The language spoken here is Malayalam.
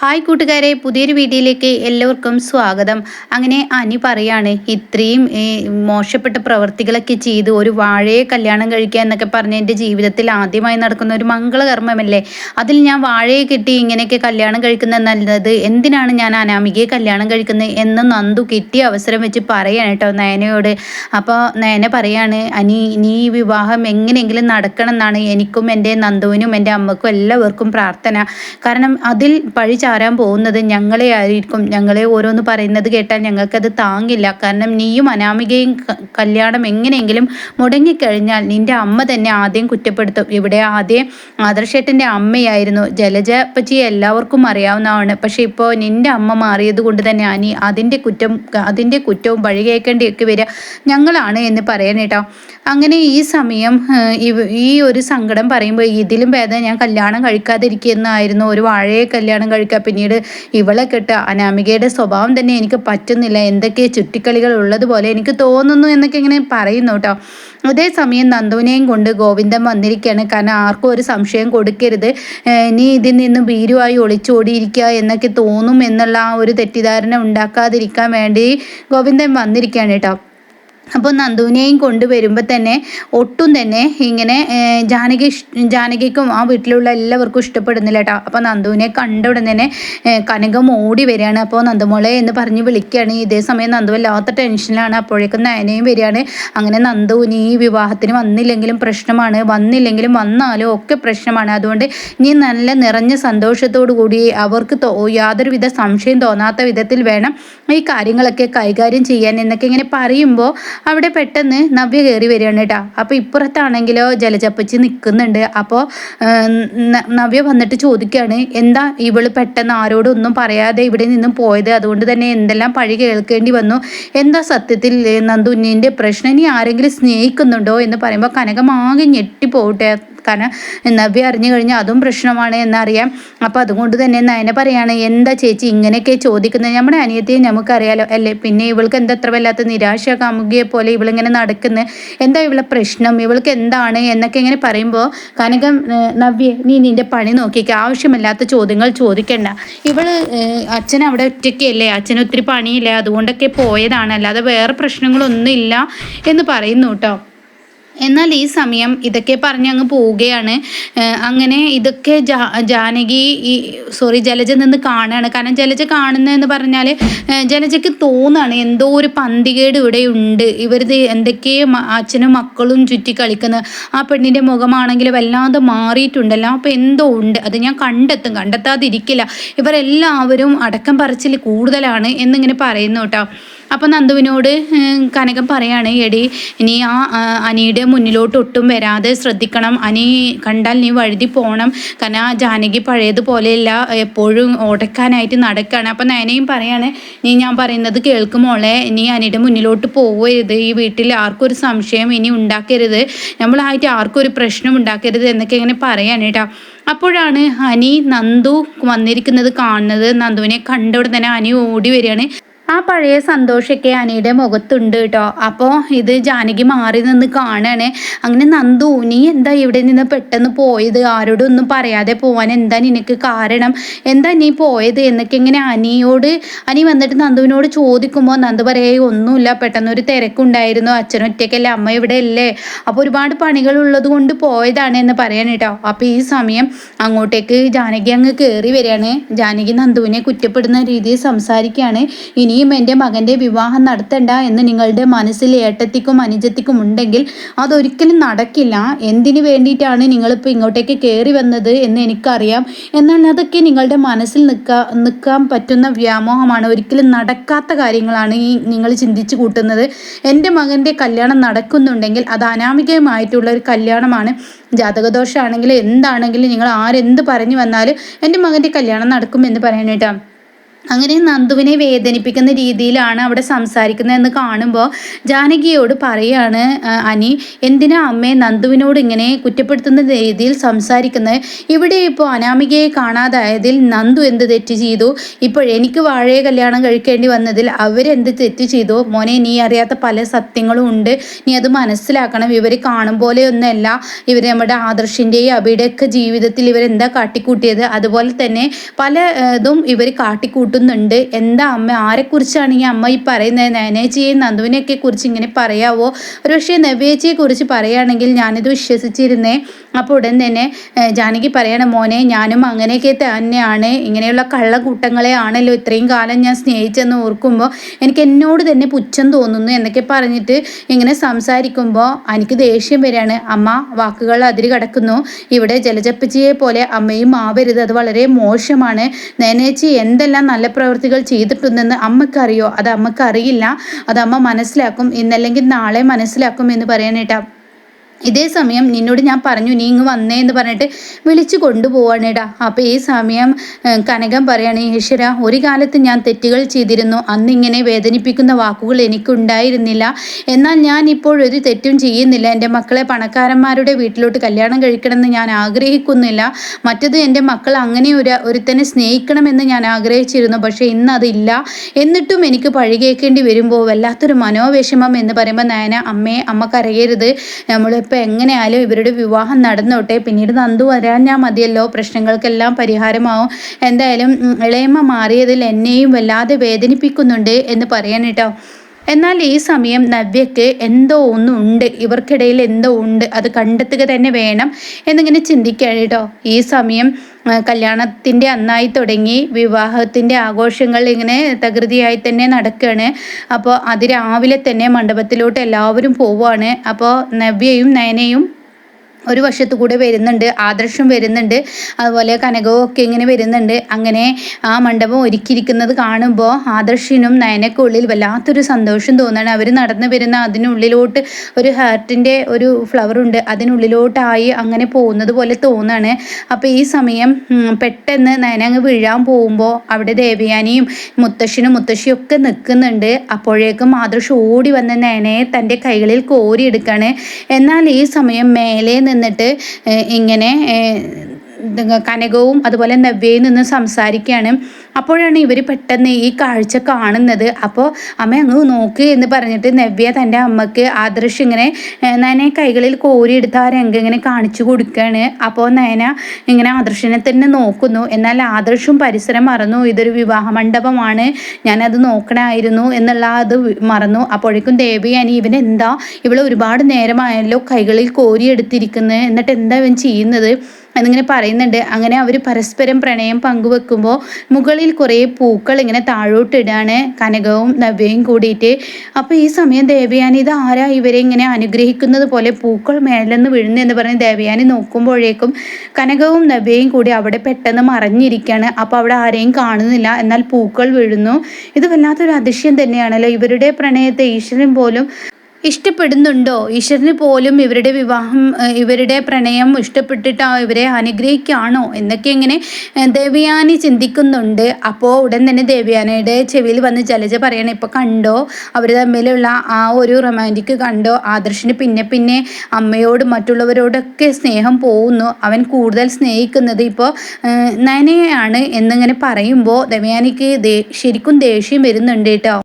ഹായ് കൂട്ടുകാരെ പുതിയൊരു വീഡിയോയിലേക്ക് എല്ലാവർക്കും സ്വാഗതം. അങ്ങനെ അനി പറയാണ് ഇത്രയും മോശപ്പെട്ട പ്രവർത്തികളൊക്കെ ചെയ്ത് ഒരു വാഴയെ കല്യാണം കഴിക്കുക എന്നൊക്കെ പറഞ്ഞ് എന്റെ ജീവിതത്തിൽ ആദ്യമായി നടക്കുന്ന ഒരു മംഗളകർമ്മമല്ലേ? അതിൽ ഞാൻ വാഴയെ കിട്ടി ഇങ്ങനെയൊക്കെ കല്യാണം കഴിക്കുന്നത് നല്ലത്. എന്തിനാണ് ഞാൻ അനാമികയെ കല്യാണം കഴിക്കുന്നത് എന്ന് നന്ദു കിട്ടിയ അവസരം വെച്ച് പറയാണ് കേട്ടോ നയനയോട്. അപ്പോൾ നയന പറയാണ് അനി നീ ഈ വിവാഹം എങ്ങനെയെങ്കിലും നടക്കണം എന്നാണ് എനിക്കും എന്റെ നന്ദുവിനും എന്റെ അമ്മക്കും എല്ലാവർക്കും പ്രാർത്ഥന. കാരണം അതിൽ പഴി ചാരാൻ പോകുന്നത് ഞങ്ങളെ ആയിരിക്കും. ഞങ്ങളെ ഓരോന്ന് പറയുന്നത് കേട്ടാൽ ഞങ്ങൾക്കത് താങ്ങില്ല. കാരണം നീയും അനാമികയും കല്യാണം എങ്ങനെയെങ്കിലും മുടങ്ങിക്കഴിഞ്ഞാൽ നിന്റെ അമ്മ തന്നെ ആദ്യം കുറ്റപ്പെടുത്തും. ഇവിടെ ആദ്യം ആദർശേട്ടന്റെ അമ്മയായിരുന്നു. ജലജ പറ്റി എല്ലാവർക്കും അറിയാവുന്നതാണ്. പക്ഷേ ഇപ്പോൾ നിന്റെ അമ്മ മാറിയത് കൊണ്ട് തന്നെ അനി അതിന്റെ കുറ്റം അതിന്റെ കുറ്റവും വഴി കേൾക്കേണ്ടിയൊക്കെ വരിക ഞങ്ങളാണ് എന്ന് പറയണേട്ടോ അങ്ങനെ ഈ സമയം ഈ ഒരു സങ്കടം പറയുമ്പോൾ ഇതിലും ഭേദം ഞാൻ കല്യാണം കഴിക്കാതിരിക്കുന്നതായിരുന്നു ഒരു വാഴയെ കല്യാണം പിന്നീട് ഇവളെ കെട്ട അനാമികയുടെ സ്വഭാവം തന്നെ എനിക്ക് പറ്റുന്നില്ല. എന്തൊക്കെ ചുറ്റിക്കളികൾ ഉള്ളതുപോലെ എനിക്ക് തോന്നുന്നു എന്നൊക്കെ ഇങ്ങനെ പറയുന്നു കേട്ടോ. അതേസമയം നന്ദുവിനെയും കൊണ്ട് ഗോവിന്ദൻ വന്നിരിക്കുകയാണ് കാരണം ആർക്കും ഒരു സംശയം കൊടുക്കരുത്. നീ ഇതിൽ നിന്ന് ഭീരുവായി ഒളിച്ചോടിയിരിക്കുക എന്നൊക്കെ തോന്നും എന്നുള്ള ആ ഒരു തെറ്റിദ്ധാരണ ഉണ്ടാക്കാതിരിക്കാൻ വേണ്ടി ഗോവിന്ദൻ വന്നിരിക്കുകയാണ് കേട്ടോ. അപ്പോൾ നന്ദുവിനെയും കൊണ്ടുവരുമ്പോൾ തന്നെ ഒട്ടും തന്നെ ഇങ്ങനെ ജാനകി ജാനകിക്കും ആ വീട്ടിലുള്ള എല്ലാവർക്കും ഇഷ്ടപ്പെടുന്നില്ല കേട്ടോ. അപ്പോൾ നന്ദുവിനെ കണ്ട ഉടൻ തന്നെ കനകം ഓടി വരികയാണ്. അപ്പോൾ നന്ദുമോളെ എന്ന് പറഞ്ഞ് വിളിക്കുകയാണ്. ഇതേ സമയം നന്ദു വല്ലാത്ത ടെൻഷനിലാണ്. അപ്പോഴേക്കും നയനയും വരികയാണ്. അങ്ങനെ നന്ദു ഈ വിവാഹത്തിന് വന്നില്ലെങ്കിലും പ്രശ്നമാണ്. വന്നില്ലെങ്കിലും വന്നാലും ഒക്കെ പ്രശ്നമാണ്. അതുകൊണ്ട് നീ നല്ല നിറഞ്ഞ സന്തോഷത്തോടു കൂടി അവർക്ക് യാതൊരുവിധ സംശയം തോന്നാത്ത വിധത്തിൽ വേണം ഈ കാര്യങ്ങളൊക്കെ കൈകാര്യം ചെയ്യാൻ എന്നൊക്കെ ഇങ്ങനെ പറയുമ്പോൾ അവിടെ പെട്ടെന്ന് നവ്യ കയറി വരികയാണ് കേട്ടോ. അപ്പോൾ ഇപ്പുറത്താണെങ്കിലോ ജലജപ്പച്ചി നിൽക്കുന്നുണ്ട് അപ്പോൾ നവ്യ വന്നിട്ട് ചോദിക്കുകയാണ് എന്താ ഇവൾ പെട്ടെന്ന് ആരോടൊന്നും പറയാതെ ഇവിടെ നിന്നും പോയത്? അതുകൊണ്ട് തന്നെ എന്തെല്ലാം പഴി കേൾക്കേണ്ടി വന്നു? എന്താ സത്യത്തിൽ നന്ദുന്നിന്റെ പ്രശ്നം? ഇനി ആരെങ്കിലും സ്നേഹിക്കുന്നുണ്ടോ എന്ന് പറയുമ്പോൾ കനകമാകെ ഞെട്ടിപ്പോട്ടെ. കാരണം നവ്യ അറിഞ്ഞു കഴിഞ്ഞാൽ അതും പ്രശ്നമാണ് എന്നറിയാം. അപ്പോൾ അതുകൊണ്ട് തന്നെ നയന പറയാണ് എന്താ ചേച്ചി ഇങ്ങനെയൊക്കെ ചോദിക്കുന്നത്? നമ്മുടെ അനിയത്തിയെ നമുക്കറിയാലോ അല്ലേ? പിന്നെ ഇവൾക്ക് എന്താ അത്ര വല്ലാത്ത നിരാശ കാമുകിയെ പോലെ ഇവളിങ്ങനെ നടക്കുന്നത് എന്താ ഇവളെ പ്രശ്നം? ഇവൾക്ക് എന്താണ്? എന്നൊക്കെ ഇങ്ങനെ പറയുമ്പോൾ കനകം നവ്യ നീ നിന്റെ പണി നോക്കിക്ക. ആവശ്യമില്ലാത്ത ചോദ്യങ്ങൾ ചോദിക്കണ്ട. ഇവൾ അച്ഛൻ അവിടെ ഒറ്റയ്ക്കല്ലേ? അച്ഛന് ഒത്തിരി പണിയില്ല? അതുകൊണ്ടൊക്കെ പോയതാണ്. അല്ലാതെ വേറെ പ്രശ്നങ്ങളൊന്നും ഇല്ല എന്ന് പറയുന്നു കേട്ടോ. എന്നാൽ ഈ സമയം ഇതൊക്കെ പറഞ്ഞ് അങ്ങ് പോവുകയാണ്. അങ്ങനെ ഇതൊക്കെ ജാനകി ഈ സോറി ജലജ നിന്ന് കാണുകയാണ്. കാരണം ജലജ കാണുന്നതെന്ന് പറഞ്ഞാൽ ജലജയ്ക്ക് തോന്നുകയാണ് എന്തോ ഒരു പന്തികേട് ഇവിടെ ഉണ്ട്. ഇവരിത് എന്തൊക്കെയോ അച്ഛനും മക്കളും ചുറ്റി കളിക്കുന്നത് ആ പെണ്ണിന്റെ മുഖമാണെങ്കിൽ വല്ലാതെ മാറിയിട്ടുണ്ടല്ലോ അപ്പോൾ എന്തോ ഉണ്ട്. അത് ഞാൻ കണ്ടെത്തും. കണ്ടെത്താതിരിക്കില്ല. ഇവരെല്ലാവരും അടക്കം പറച്ചിൽ കൂടുതലാണ് എന്നിങ്ങനെ പറയുന്നു കേട്ടോ. അപ്പോൾ നന്ദുവിനോട് കനകം പറയാണ് എടി ഇനി ആ അനിയുടെ മുന്നിലോട്ട് ഒട്ടും വരാതെ ശ്രദ്ധിക്കണം. അനി കണ്ടാൽ നീ വഴുതി പോകണം കാരണം ആ ജാനകി പഴയതുപോലെയല്ല എപ്പോഴും ഓടക്കാനായിട്ട് നടക്കുകയാണ് അപ്പം നയനയും പറയാണ് നീ ഞാൻ പറയുന്നത് കേൾക്കുമോളെ നീ അനിയുടെ മുന്നിലോട്ട് പോവരുത്. ഈ വീട്ടിൽ ആർക്കൊരു സംശയം ഇനി ഉണ്ടാക്കരുത്. നമ്മളായിട്ട് ആർക്കും ഒരു പ്രശ്നം ഉണ്ടാക്കരുത് എന്നൊക്കെ ഇങ്ങനെ പറയാണ് കേട്ടോ. അപ്പോഴാണ് അനി നന്ദു വന്നിരിക്കുന്നത് കാണുന്നത്. നന്ദുവിനെ കണ്ടവിടെ തന്നെ അനി ഓടി വരികയാണ്. ആ പഴയ സന്തോഷമൊക്കെ അനിയുടെ മുഖത്തുണ്ട് കേട്ടോ. അപ്പോൾ ഇത് ജാനകി മാറി നിന്ന് കാണണേ. അങ്ങനെ നന്ദു നീ എന്താ ഇവിടെ നിന്ന് പെട്ടെന്ന് പോയത്? ആരോടൊന്നും പറയാതെ പോവാൻ എന്താ നിനക്ക് കാരണം? എന്താ നീ പോയത്? എന്നൊക്കെ ഇങ്ങനെ അനിയോട് അനി വന്നിട്ട് നന്ദുവിനോട് ചോദിക്കുമ്പോൾ നന്ദു പറയേ ഒന്നുമില്ല. പെട്ടെന്ന് ഒരു തിരക്കുണ്ടായിരുന്നു. അച്ഛൻ ഒറ്റയ്ക്കല്ലേ. അമ്മ ഇവിടെ അല്ലേ? അപ്പോൾ ഒരുപാട് പണികൾ ഉള്ളത് കൊണ്ട് പോയതാണ് എന്ന് പറയാൻ കേട്ടോ. അപ്പോൾ ഈ സമയം അങ്ങോട്ടേക്ക് ജാനകി അങ്ങ് കയറി വരികയാണ്. ജാനകി നന്ദുവിനെ കുറ്റപ്പെടുന്ന രീതിയിൽ സംസാരിക്കുകയാണ്. ഇനി ഇനിയും എന്റെ മകന്റെ വിവാഹം നടത്തണ്ട എന്ന് നിങ്ങളുടെ മനസ്സിൽ ഏട്ടത്തിക്കും അനുജത്തിക്കും ഉണ്ടെങ്കിൽ അതൊരിക്കലും നടക്കില്ല. എന്തിനു വേണ്ടിയിട്ടാണ് നിങ്ങളിപ്പോൾ ഇങ്ങോട്ടേക്ക് കയറി വന്നത് എന്ന് എനിക്കറിയാം. എന്നാൽ അതൊക്കെ നിങ്ങളുടെ മനസ്സിൽ നിൽക്കാൻ നിൽക്കാൻ പറ്റുന്ന വ്യാമോഹമാണ്. ഒരിക്കലും നടക്കാത്ത കാര്യങ്ങളാണ് ഈ നിങ്ങൾ ചിന്തിച്ചു കൂട്ടുന്നത്. എന്റെ മകന്റെ കല്യാണം നടക്കുന്നുണ്ടെങ്കിൽ അത് അനാമികമായിട്ടുള്ള ഒരു കല്യാണമാണ്. ജാതകദോഷമാണെങ്കിലും എന്താണെങ്കിലും നിങ്ങൾ ആരെന്ത് പറഞ്ഞു വന്നാലും എന്റെ മകന്റെ കല്യാണം നടക്കും എന്ന് അങ്ങനെ നന്ദുവിനെ വേദനിപ്പിക്കുന്ന രീതിയിലാണ് അവിടെ സംസാരിക്കുന്നതെന്ന് കാണുമ്പോൾ ജാനകിയോട് പറയാണ് അനി എന്തിനാ അമ്മയെ നന്ദുവിനോട് ഇങ്ങനെ കുറ്റപ്പെടുത്തുന്ന രീതിയിൽ സംസാരിക്കുന്നത്? ഇവിടെ ഇപ്പോൾ അനാമികയെ കാണാതായതിൽ നന്ദു എന്ത് തെറ്റ് ചെയ്തു? ഇപ്പോൾ എനിക്ക് വാഴയെ കല്യാണം കഴിക്കേണ്ടി വന്നതിൽ അവരെന്ത് തെറ്റ് ചെയ്തു? മോനെ നീ അറിയാത്ത പല സത്യങ്ങളും ഉണ്ട്. നീ അത് മനസ്സിലാക്കണം. ഇവർ കാണും പോലെയൊന്നല്ല ഇവർ നമ്മുടെ ആദർശിന്റെയും അബിയുടെയൊക്കെ ജീവിതത്തിൽ ഇവരെന്താ കാട്ടിക്കൂട്ടിയത്? അതുപോലെ തന്നെ പല ഇതും ഇവർ കാട്ടിക്കൂട്ടും കൂട്ടുന്നുണ്ട്. എന്താ അമ്മ? ആരെക്കുറിച്ചാണ് ഈ അമ്മ ഈ പറയുന്നത്? നയനേച്ചിയെയും നന്ദുവിനെയൊക്കെ കുറിച്ച് ഇങ്ങനെ പറയാവോ? ഒരുപക്ഷെ നവ്യേച്ചിയെ കുറിച്ച് പറയുകയാണെങ്കിൽ ഞാനിത് വിശ്വസിച്ചിരുന്നേ. അപ്പോൾ ഉടൻ തന്നെ ജാനകി പറയണം മോനെ ഞാനും അങ്ങനെയൊക്കെ തന്നെയാണ്. ഇങ്ങനെയുള്ള കള്ളക്കൂട്ടങ്ങളെ ആണല്ലോ ഇത്രയും കാലം ഞാൻ സ്നേഹിച്ചെന്ന് ഓർക്കുമ്പോൾ എനിക്ക് എന്നോട് തന്നെ പുച്ഛം തോന്നുന്നു എന്നൊക്കെ പറഞ്ഞിട്ട് ഇങ്ങനെ സംസാരിക്കുമ്പോൾ എനിക്ക് ദേഷ്യം വരികയാണ്. അമ്മ വാക്കുകൾ അതിര് കടക്കുന്നു. ഇവിടെ ജലജപ്പച്ചിയെ പോലെ അമ്മയും ആവരുത്. അത് വളരെ മോശമാണ്. നേനേച്ചി എന്തെല്ലാം നല്ല പ്രവൃത്തികൾ ചെയ്തിട്ടുണ്ടെന്ന് അമ്മക്കറിയോ? അത് അമ്മക്കറിയില്ല. അത് അമ്മ മനസ്സിലാക്കും. ഇന്നല്ലെങ്കിൽ നാളെ മനസ്സിലാക്കും എന്ന് പറയാനേട്ടാ. ഇതേ സമയം നിന്നോട് ഞാൻ പറഞ്ഞു നീ ഇങ്ങ് വന്നേ എന്ന് പറഞ്ഞിട്ട് വിളിച്ചു കൊണ്ടുപോവാണേടാ. അപ്പോൾ ഈ സമയം കനകം പറയാണ് ഈശ്വര ഒരു കാലത്ത് ഞാൻ തെറ്റുകൾ ചെയ്തിരുന്നു. അന്ന് ഇങ്ങനെ വേദനിപ്പിക്കുന്ന വാക്കുകൾ എനിക്കുണ്ടായിരുന്നില്ല. എന്നാൽ ഞാൻ ഇപ്പോഴൊരു തെറ്റും ചെയ്യുന്നില്ല. എന്റെ മക്കളെ പണക്കാരന്മാരുടെ വീട്ടിലോട്ട് കല്യാണം കഴിക്കണമെന്ന് ഞാൻ ആഗ്രഹിക്കുന്നില്ല. മറ്റത് എന്റെ മക്കൾ അങ്ങനെ ഒരു ഒരുത്തനെ സ്നേഹിക്കണമെന്ന് ഞാൻ ആഗ്രഹിച്ചിരുന്നു. പക്ഷേ ഇന്ന് അതില്ല. എന്നിട്ടും എനിക്ക് പഴികേക്കേണ്ടി വരുമ്പോൾ വല്ലാത്തൊരു മനോവിഷമം എന്ന് പറയുമ്പോൾ നയന അമ്മയെ അമ്മ നമ്മൾ ഇപ്പം എങ്ങനെയായാലും ഇവരുടെ വിവാഹം നടന്നോട്ടെ. പിന്നീട് നന്ദു വരാഞ്ഞാൽ മതിയല്ലോ. പ്രശ്നങ്ങൾക്കെല്ലാം പരിഹാരമാവും. എന്തായാലും ഇളയമ്മ മാറിയതിൽ എന്നെയും വല്ലാതെ വേദനിപ്പിക്കുന്നുണ്ട് എന്ന് പറയാൻ കേട്ടോ. എന്നാൽ ഈ സമയം നവ്യക്ക് എന്തോ ഒന്നും ഉണ്ട്. ഇവർക്കിടയിൽ എന്തോ ഉണ്ട്. അത് കണ്ടെത്തുക തന്നെ വേണം എന്നിങ്ങനെ ചിന്തിക്കുകയാണ് കേട്ടോ. ഈ സമയം കല്യാണത്തിന്റെ അന്നായി തുടങ്ങി വിവാഹത്തിന്റെ ആഘോഷങ്ങൾ ഇങ്ങനെ തകൃതിയായി തന്നെ നടക്കുകയാണ് അപ്പോൾ അതിരാവിലെ തന്നെ മണ്ഡപത്തിലോട്ട് എല്ലാവരും പോവുകയാണ് അപ്പോൾ നവ്യയും നയനയും ഒരു വശത്തു കൂടെ വരുന്നുണ്ട് ആദർശം വരുന്നുണ്ട് അതുപോലെ കനകവും ഒക്കെ ഇങ്ങനെ വരുന്നുണ്ട്. അങ്ങനെ ആ മണ്ഡപം ഒരുക്കിയിരിക്കുന്നത് കാണുമ്പോൾ ആദർശിനും നയനക്കുള്ളിൽ വല്ലാത്തൊരു സന്തോഷം തോന്നുകയാണ്. അവർ നടന്നു വരുന്ന അതിനുള്ളിലോട്ട് ഒരു ഹാർട്ടിന്റെ ഒരു ഫ്ലവർ ഉണ്ട്. അതിനുള്ളിലോട്ടായി അങ്ങനെ പോകുന്നത് പോലെ തോന്നുകയാണ്. അപ്പോൾ ഈ സമയം പെട്ടെന്ന് നയന അങ്ങ് വീഴാൻ പോകുമ്പോൾ അവിടെ ദേവയാനിയും മുത്തശ്ശനും മുത്തശ്ശിയും ഒക്കെ നിൽക്കുന്നുണ്ട്. അപ്പോഴേക്കും ആദർശം ഓടി വന്ന നയനയെ തന്റെ കൈകളിൽ കോരിയെടുക്കുകയാണ്. എന്നാൽ ഈ സമയം മേലെ നിന്നിട്ട് ഇങ്ങനെ കനകവും അതുപോലെ നവ്യയിൽ നിന്ന് സംസാരിക്കുകയാണ് അപ്പോഴാണ് ഇവർ പെട്ടെന്ന് ഈ കാഴ്ച കാണുന്നത്. അപ്പോൾ അമ്മ അങ്ങ് നോക്ക് എന്ന് പറഞ്ഞിട്ട് നവ്യ തന്റെ അമ്മയ്ക്ക് ആദർശ് ഇങ്ങനെ നയനെ കൈകളിൽ കോരിയെടുത്ത് ആ രംഗം ഇങ്ങനെ കാണിച്ചു കൊടുക്കുകയാണ് അപ്പോൾ നയന ഇങ്ങനെ ആദർശിനെ തന്നെ നോക്കുന്നു. എന്നാൽ ആദർശും പരിസരം മറന്നു. ഇതൊരു വിവാഹ മണ്ഡപമാണ്. ഞാനത് നോക്കണമായിരുന്നു എന്നുള്ള അത് മറന്നു. അപ്പോഴേക്കും ദേവി അനി ഇവൻ എന്താ? ഇവിടെ ഒരുപാട് നേരമായല്ലോ കൈകളിൽ കോരിയെടുത്തിരിക്കുന്നത് എന്നിട്ട് എന്താ ഇവൻ ചെയ്യുന്നത്? എന്നിങ്ങനെ പറയുന്നുണ്ട്. അങ്ങനെ അവർ പരസ്പരം പ്രണയം പങ്കുവെക്കുമ്പോൾ മുകളിൽ കുറേ പൂക്കൾ ഇങ്ങനെ താഴോട്ടിടാണ്. കനകവും നവ്യയും കൂടിയിട്ട്. അപ്പോൾ ഈ സമയം ദേവയാനി ഇത് ആരാ ഇവരെ ഇങ്ങനെ അനുഗ്രഹിക്കുന്നത് പോലെ പൂക്കൾ മേലെന്ന് വീഴുന്നു എന്ന് പറഞ്ഞ് ദേവയാനി നോക്കുമ്പോഴേക്കും കനകവും നവ്യയും കൂടി അവിടെ പെട്ടെന്ന് മറിഞ്ഞിരിക്കുകയാണ്. അപ്പോൾ അവിടെ ആരെയും കാണുന്നില്ല. എന്നാൽ പൂക്കൾ വീഴുന്നു. ഇത് വല്ലാത്തൊരു അതിശയം തന്നെയാണല്ലോ. ഇവരുടെ പ്രണയത്തെ ഈശ്വരൻ പോലും ഇഷ്ടപ്പെടുന്നുണ്ടോ? ഈശ്വരന് പോലും ഇവരുടെ വിവാഹം ഇവരുടെ പ്രണയം ഇഷ്ടപ്പെട്ടിട്ടോ ഇവരെ അനുഗ്രഹിക്കുകയാണോ? എന്നൊക്കെ ഇങ്ങനെ ദേവയാനി ചിന്തിക്കുന്നുണ്ട്. അപ്പോൾ ഉടൻ തന്നെ ദേവയാനയുടെ ചെവിയിൽ വന്ന് ജലജ പറയണം ഇപ്പോൾ കണ്ടോ? അവർ തമ്മിലുള്ള ആ ഒരു റൊമാന്റിക് കണ്ടോ? ആദർശിന് പിന്നെ പിന്നെ അമ്മയോട് മറ്റുള്ളവരോടൊക്കെ സ്നേഹം പോകുന്നു അവൻ കൂടുതൽ സ്നേഹിക്കുന്നത് ഇപ്പോൾ നയനയാണ് എന്നിങ്ങനെ പറയുമ്പോൾ ദേവയാനിക്ക് ശരിക്കും ദേഷ്യം വരുന്നുണ്ട് കേട്ടോ.